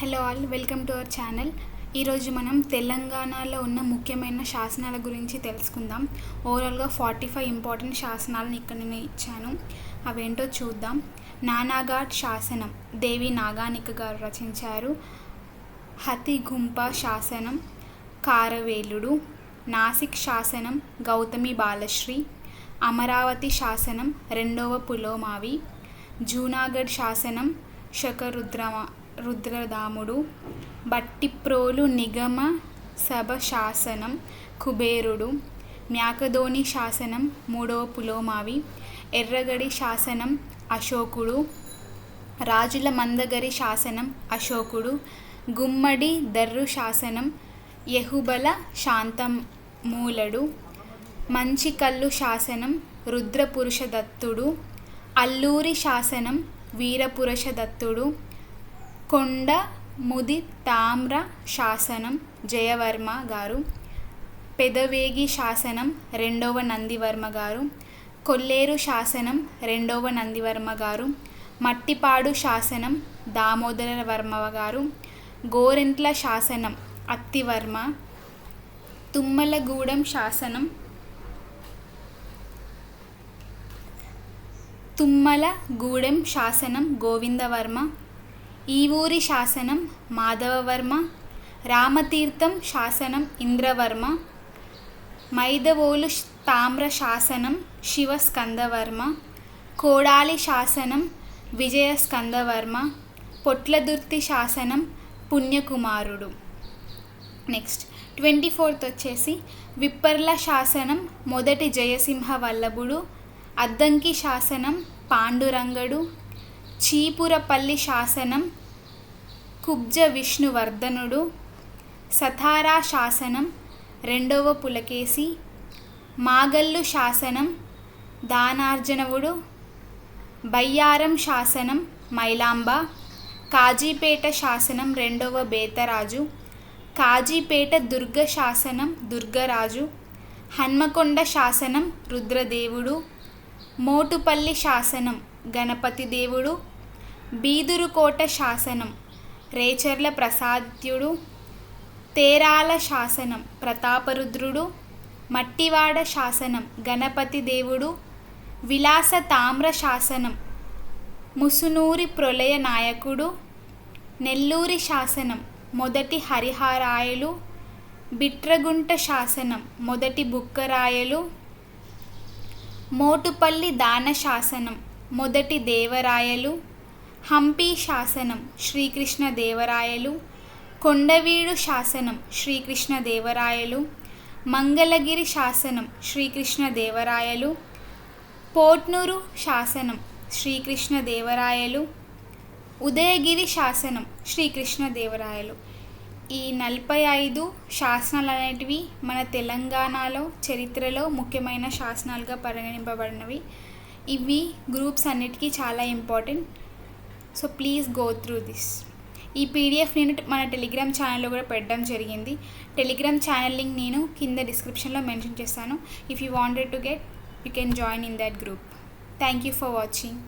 Hello all welcome to our channel ఈరోజు మనం తెలంగాణలో ఉన్న ముఖ్యమైన శాసనాల గురించి తెలుసుకుందాం. ఓవరాల్గా ఫార్టీ ఫైవ్ ఇంపార్టెంట్ శాసనాలను ఇక్కడ నేను ఇచ్చాను. అవేంటో చూద్దాం. నానాఘాట్ శాసనం దేవి నాగానిక గారు రచించారు. హతిగుంప శాసనం కారవేలుడు. నాసిక్ శాసనం గౌతమి బాలశ్రీ. అమరావతి శాసనం రెండవ పులోమావి. జూనాగఢ్ శాసనం శకరుద్రమ రుద్రదాముడు బట్టిప్రోలు నిగమ సభ శాసనం కుబేరుడు మ్యాకధోని శాసనం మూడవ పులోమావి ఎర్రగడి శాసనం అశోకుడు రాజుల మందగరి శాసనం అశోకుడు గుమ్మడి దర్రు శాసనం యహుబల శాంతమూలడు మంచికల్లు శాసనం రుద్రపురుషదత్తుడు అల్లూరి శాసనం వీరపురుషదత్తుడు కొండ ముది తామ్ర శాసనం జయవర్మ గారు. పెదవేగి శాసనం రెండవ నందివర్మ గారు. కొల్లేరు శాసనం రెండవ నందివర్మ గారు. మట్టిపాడు శాసనం దామోదర వర్మ గారు. గోరెంట్ల శాసనం అత్తివర్మ. తుమ్మలగూడెం శాసనం తుమ్మలగూడెం శాసనం గోవిందవర్మ. ఈ ఊరి శాసనం మాధవవర్మ రామతీర్థం శాసనం ఇంద్రవర్మ మైదవోలు తామ్ర శాసనం శివస్కందవర్మ కోడాలి శాసనం విజయస్కందవర్మ పొట్లదుర్తి శాసనం పుణ్యకుమారుడు. నెక్స్ట్ ట్వంటీ ఫోర్త్ వచ్చేసి విప్పర్ల శాసనం మొదటి జయసింహ వల్లభుడు అద్దంకి శాసనం పాండురంగడు చీపురపల్లి శాసనం కుబ్జ విష్ణువర్ధనుడు సతారా శాసనం రెండవ పులకేసి మాగల్లు శాసనం దానార్జనవుడు బయ్యారం శాసనం మైలాంబ కాజీపేట శాసనం రెండవ బేతరాజు కాజీపేట దుర్గ శాసనం దుర్గరాజు హన్మకొండ శాసనం రుద్రదేవుడు మోటుపల్లి శాసనం గణపతి దేవుడు బీదురుకోట శాసనం రేచర్ల ప్రసాద్యుడు తేరాల శాసనం ప్రతాపరుద్రుడు మట్టివాడ శాసనం గణపతి దేవుడు విలాస తామ్ర శాసనం ముసునూరి ప్రొలయ నాయకుడు నెల్లూరి శాసనం మొదటి హరిహరాయలు బిట్రగుంట శాసనం మొదటి బుక్కరాయలు మోటుపల్లి దాన శాసనం మొదటి దేవరాయలు హంపి శాసనం శ్రీకృష్ణ దేవరాయలు కొండవీడు శాసనం శ్రీకృష్ణ దేవరాయలు మంగళగిరి శాసనం శ్రీకృష్ణ దేవరాయలు పోట్నూరు శాసనం శ్రీకృష్ణ దేవరాయలు ఉదయగిరి శాసనం శ్రీకృష్ణ దేవరాయలు. ఈ నలభై ఐదు శాసనాలు అనేటివి మన తెలంగాణలో చరిత్రలో ముఖ్యమైన శాసనాలుగా పరిగణింపబడినవి. ఇవి గ్రూప్స్ అన్నిటికీ చాలా important. So please go through this. ఈ పీడిఎఫ్ నేను మన టెలిగ్రామ్ ఛానల్లో కూడా పెట్టడం జరిగింది. టెలిగ్రామ్ ఛానల్ లింక్ నేను కింద డిస్క్రిప్షన్లో మెన్షన్ చేస్తాను. If you wanted to get you can join in that group thank you for watching